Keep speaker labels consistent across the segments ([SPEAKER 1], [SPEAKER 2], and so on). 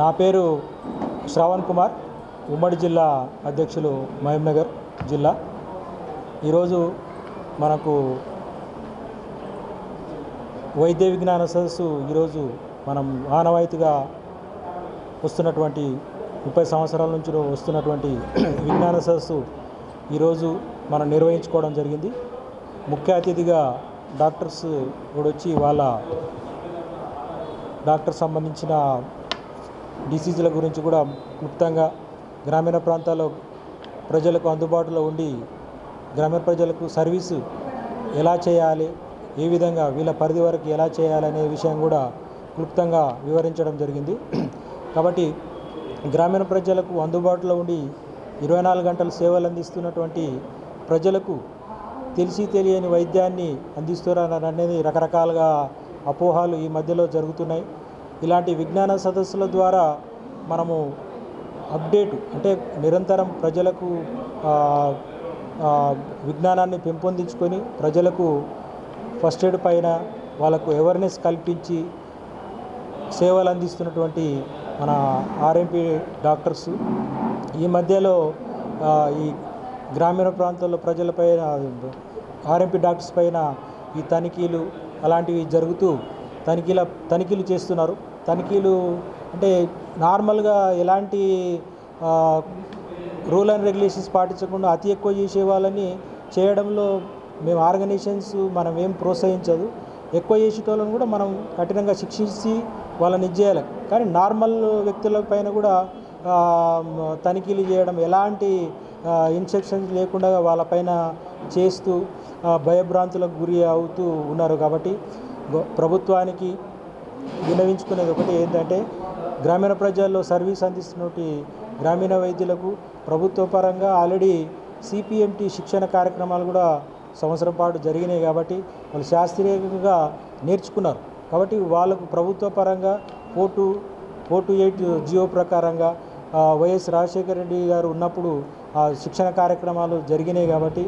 [SPEAKER 1] నా పేరు శ్రావణ్ కుమార్ ఉమ్మడి జిల్లా అధ్యక్షులు మహబూబ్నగర్ జిల్లా. ఈరోజు మనకు వైద్య విజ్ఞాన సదస్సు ఈరోజు మనం ఆనవాయితీగా వస్తున్నటువంటి ముప్పై సంవత్సరాల నుంచి వస్తున్నటువంటి విజ్ఞాన సదస్సు ఈరోజు మనం నిర్వహించుకోవడం జరిగింది. ముఖ్య అతిథిగా డాక్టర్స్ కూడా వచ్చి వాళ్ళ డాక్టర్ సంబంధించిన డిసీజుల గురించి కూడా క్లుప్తంగా గ్రామీణ ప్రాంతాల్లో ప్రజలకు అందుబాటులో ఉండి గ్రామీణ ప్రజలకు సర్వీసు ఎలా చేయాలి ఏ విధంగా వీళ్ళ పరిధి వరకు ఎలా చేయాలనే విషయం కూడా క్లుప్తంగా వివరించడం జరిగింది. కాబట్టి గ్రామీణ ప్రజలకు అందుబాటులో ఉండి ఇరవై నాలుగు గంటలు సేవలు అందిస్తున్నటువంటి ప్రజలకు తెలిసి తెలియని వైద్యాన్ని అందిస్తున్నారనేది రకరకాలుగా అపోహాలు ఈ మధ్యలో జరుగుతున్నాయి. ఇలాంటి విజ్ఞాన సదస్సుల ద్వారా మనము అప్డేట్ అంటే నిరంతరం ప్రజలకు విజ్ఞానాన్ని పెంపొందించుకొని ప్రజలకు ఫస్ట్ ఎయిడ్ పైన వాళ్ళకు అవేర్నెస్ కల్పించి సేవలు అందిస్తున్నటువంటి మన ఆర్ఎంపీ డాక్టర్స్. ఈ మధ్యలో ఈ గ్రామీణ ప్రాంతాల్లో ప్రజలపైన ఆర్ఎంపీ డాక్టర్స్ పైన ఈ తనిఖీలు అలాంటివి జరుగుతూ తనిఖీల తనిఖీలు చేస్తున్నారు. తనిఖీలు అంటే నార్మల్గా ఎలాంటి రూల్ అండ్ రెగ్యులేషన్స్ పాటించకుండా అతి ఎక్కువ చేసే వాళ్ళని చేయడంలో మేము ఆర్గనైజేషన్స్ మనం ఏం ప్రోత్సహించదు. ఎక్కువ చేసేటోళ్ళని కూడా మనం కఠినంగా శిక్షించి వాళ్ళని ఇచ్చేయాలి కానీ నార్మల్ వ్యక్తుల పైన కూడా తనిఖీలు చేయడం ఎలాంటి ఇన్స్ట్రక్షన్స్ లేకుండా వాళ్ళపైన చేస్తూ భయభ్రాంతులకు గురి అవుతూ ఉన్నారు కాబట్టి ప్రభుత్వానికి విన్నవించుకునేది ఒకటి ఏంటంటే గ్రామీణ ప్రజల్లో సర్వీస్ అందిస్తున్నటువంటి గ్రామీణ వైద్యులకు ప్రభుత్వ పరంగా ఆల్రెడీ సిపిఎంటి శిక్షణ కార్యక్రమాలు కూడా సంవత్సరం పాటు జరిగినాయి కాబట్టి వాళ్ళు శాస్త్రీయంగా నేర్చుకున్నారు. కాబట్టి వాళ్ళకు ప్రభుత్వ పరంగా four two four two eight GO ప్రకారంగా వైఎస్ రాజశేఖర రెడ్డి గారు ఉన్నప్పుడు ఆ శిక్షణ కార్యక్రమాలు జరిగినాయి కాబట్టి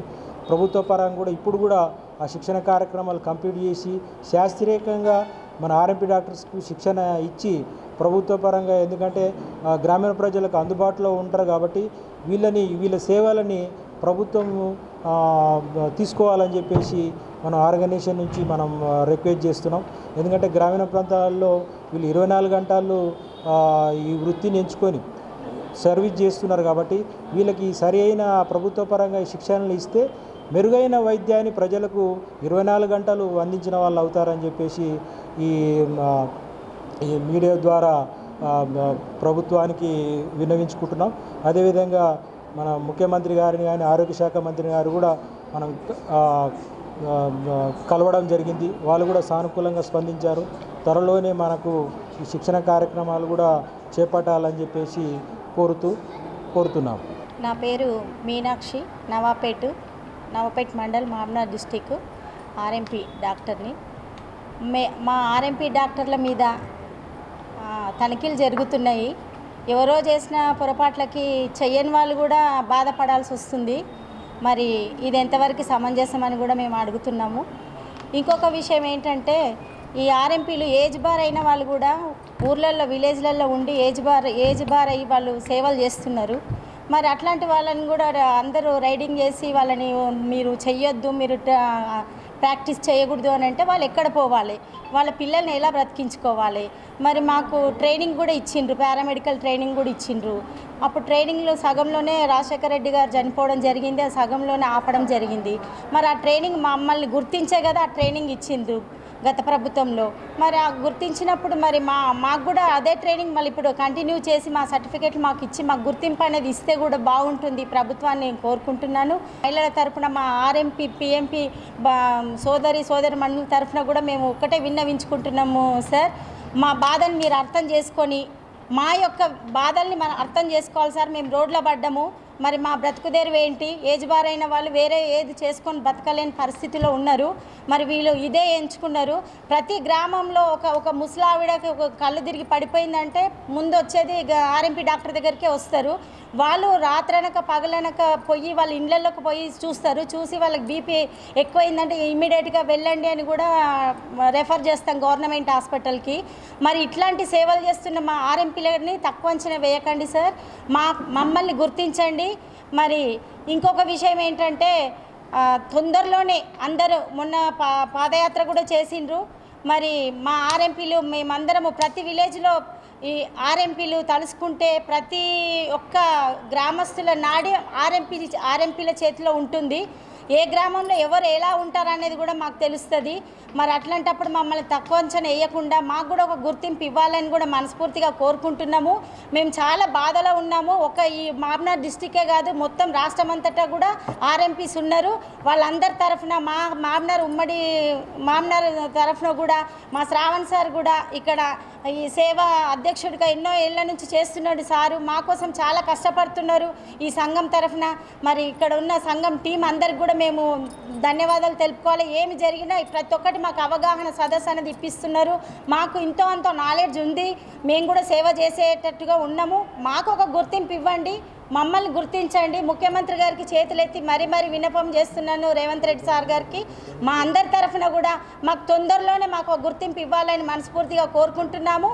[SPEAKER 1] ప్రభుత్వ పరంగా కూడా ఇప్పుడు కూడా ఆ శిక్షణ కార్యక్రమాలు కంప్లీట్ చేసి శాస్త్రీయంగా మన ఆర్ఎంపీ డాక్టర్స్కు శిక్షణ ఇచ్చి ప్రభుత్వ పరంగా ఎందుకంటే గ్రామీణ ప్రజలకు అందుబాటులో ఉంటారు కాబట్టి వీళ్ళని వీళ్ళ సేవలని ప్రభుత్వం తీసుకోవాలని చెప్పేసి మనం ఆర్గనైజేషన్ నుంచి మనం రిక్వెస్ట్ చేస్తున్నాం. ఎందుకంటే గ్రామీణ ప్రాంతాల్లో వీళ్ళు ఇరవై నాలుగు గంటలు ఈ వృత్తిని ఎంచుకొని సర్వీస్ చేస్తున్నారు కాబట్టి వీళ్ళకి సరి అయిన ప్రభుత్వ పరంగా శిక్షణలు ఇస్తే మెరుగైన వైద్యాన్ని ప్రజలకు ఇరవై నాలుగు గంటలు అందించిన వాళ్ళు అవుతారని చెప్పేసి ఈ ఈ మీడియా ద్వారా ప్రభుత్వానికి విన్నవించుకుంటున్నాం. అదేవిధంగా మన ముఖ్యమంత్రి గారిని కానీ ఆరోగ్య శాఖ మంత్రి గారు కూడా మనం కలవడం జరిగింది. వాళ్ళు కూడా సానుకూలంగా స్పందించారు. త్వరలోనే మనకు శిక్షణ కార్యక్రమాలు కూడా చేపట్టాలని చెప్పేసి కోరుతూ కోరుతున్నాం.
[SPEAKER 2] నా పేరు మీనాక్షి. నవాపేట్ నవాపేట్ మండల్ మామ్నా డిస్టిక్. ఆర్ఎంపీ డాక్టర్ని. మే మా ఆర్ఎంపీ డాక్టర్ల మీద తనిఖీలు జరుగుతున్నాయి. ఎవరో చేసిన పొరపాట్లకి చెయ్యని వాళ్ళు కూడా బాధపడాల్సి వస్తుంది. మరి ఇది ఎంతవరకు సమంజసమని కూడా మేము అడుగుతున్నాము. ఇంకొక విషయం ఏంటంటే ఈ ఆర్ఎంపీలు ఏజ్ బార్ అయిన వాళ్ళు కూడా ఊర్లలో విలేజ్లలో ఉండి ఏజ్ బార్ ఏజ్ బార్ అయ్యి వాళ్ళు సేవలు చేస్తున్నారు. మరి అట్లాంటి వాళ్ళని కూడా అందరూ రైడింగ్ చేసి వాళ్ళని మీరు చెయ్యొద్దు మీరు ప్రాక్టీస్ చేయకూడదు అని అంటే వాళ్ళు ఎక్కడ పోవాలి? వాళ్ళ పిల్లల్ని ఎలా బ్రతికించుకోవాలి? మరి మాకు ట్రైనింగ్ కూడా ఇచ్చిండ్రు పారామెడికల్ ట్రైనింగ్ కూడా ఇచ్చిండ్రు. అప్పుడు ట్రైనింగ్లో సగంలోనే రాజశేఖర రెడ్డి గారు చనిపోవడం జరిగింది ఆ సగంలోనే ఆపడం జరిగింది. మరి ఆ ట్రైనింగ్ మమ్మల్ని గుర్తించే కదా ఆ ట్రైనింగ్ ఇచ్చిండ్రు? గత ప్రభుత్వంలో. మరి ఆ గుర్తించినప్పుడు మరి మా మాకు కూడా అదే ట్రైనింగ్ మళ్ళీ ఇప్పుడు కంటిన్యూ చేసి మా సర్టిఫికేట్లు మాకు ఇచ్చి మాకు గుర్తింపు అనేది ఇస్తే కూడా బాగుంటుంది ప్రభుత్వాన్ని నేను కోరుకుంటున్నాను. మహిళల తరఫున మా ఆర్ఎంపీ పిఎంపీ సోదరి సోదరి మండలి తరఫున కూడా మేము ఒక్కటే విన్నవించుకుంటున్నాము సార్. మా బాధను మీరు అర్థం చేసుకొని మా యొక్క బాధల్ని మనం అర్థం చేసుకోవాలి సార్. మేము రోడ్లో పడ్డాము. మరి మా బ్రతుకుదేరు ఏంటి? ఏజ్ బార్ అయిన వాళ్ళు వేరే ఏది చేసుకొని బతకలేని పరిస్థితిలో ఉన్నారు. మరి వీళ్ళు ఇదే ఎంచుకున్నారు. ప్రతి గ్రామంలో ఒక ఒక ముసలావిడకి ఒక కళ్ళు తిరిగి పడిపోయిందంటే ముందు వచ్చేది ఆర్ఎంపీ డాక్టర్ దగ్గరికే వస్తారు. వాళ్ళు రాత్రనక పగలనక పోయి వాళ్ళ ఇండ్లలోకి పోయి చూస్తారు. చూసి వాళ్ళకి బీపీ ఎక్కువైందంటే ఇమ్మీడియట్గా వెళ్ళండి అని కూడా రెఫర్ చేస్తాం గవర్నమెంట్ హాస్పిటల్కి. మరి ఇట్లాంటి సేవలు చేస్తున్న మా ఆర్ఎంపీలని తక్కువ అంచనా వేయకండి సార్. మా మమ్మల్ని గుర్తించండి. మరి ఇంకొక విషయం ఏంటంటే తొందరలోనే అందరూ మొన్న పా పాదయాత్ర కూడా చేసిండ్రు. మరి మా ఆర్ఎంపీలు మేమందరము ప్రతి విలేజ్లో ఈ ఆర్ఎంపీలు తలుసుకుంటే ప్రతి ఒక్క గ్రామస్తుల నాడి ఆర్ఎంపీ ఆర్ఎంపీల చేతిలో ఉంటుంది. ఏ గ్రామంలో ఎవరు ఎలా ఉంటారనేది కూడా మాకు తెలుస్తుంది. మరి అట్లాంటప్పుడు మమ్మల్ని తక్కువ అంచనా వేయకుండా మాకు కూడా ఒక గుర్తింపు ఇవ్వాలని కూడా మనస్ఫూర్తిగా కోరుకుంటున్నాము. మేము చాలా బాధలో ఉన్నాము. ఒక ఈ మామ్నార్ డిస్టికే కాదు మొత్తం రాష్ట్రం అంతటా కూడా ఆర్ఎంపీస్ ఉన్నారు. వాళ్ళందరి తరఫున మా మామ్నార్ ఉమ్మడి మామ్నార్ తరఫున కూడా మా శ్రావణ్ సార్ కూడా ఇక్కడ ఈ సేవ అధ్యక్షుడిగా ఎన్నో ఏళ్ళ నుంచి చేస్తున్నాడు సారు. మా కోసం చాలా కష్టపడుతున్నారు ఈ సంఘం తరఫున. మరి ఇక్కడ ఉన్న సంఘం టీం అందరికి కూడా మేము ధన్యవాదాలు తెలుపుకోవాలి. ఏమి జరిగినా ప్రతి ఒక్కటి మాకు అవగాహన సదస్సు అనేది ఇప్పిస్తున్నారు. మాకు ఇంతో అంతో నాలెడ్జ్ ఉంది. మేము కూడా సేవ చేసేటట్టుగా ఉన్నాము. మాకు ఒక గుర్తింపు ఇవ్వండి. మమ్మల్ని గుర్తించండి. ముఖ్యమంత్రి గారికి చేతులెత్తి మరీ మరీ విన్నపం చేస్తున్నాను రేవంత్ రెడ్డి సార్ గారికి. మా అందరి తరఫున కూడా మాకు తొందరలోనే మాకు గుర్తింపు ఇవ్వాలని మనస్ఫూర్తిగా కోరుకుంటున్నాము.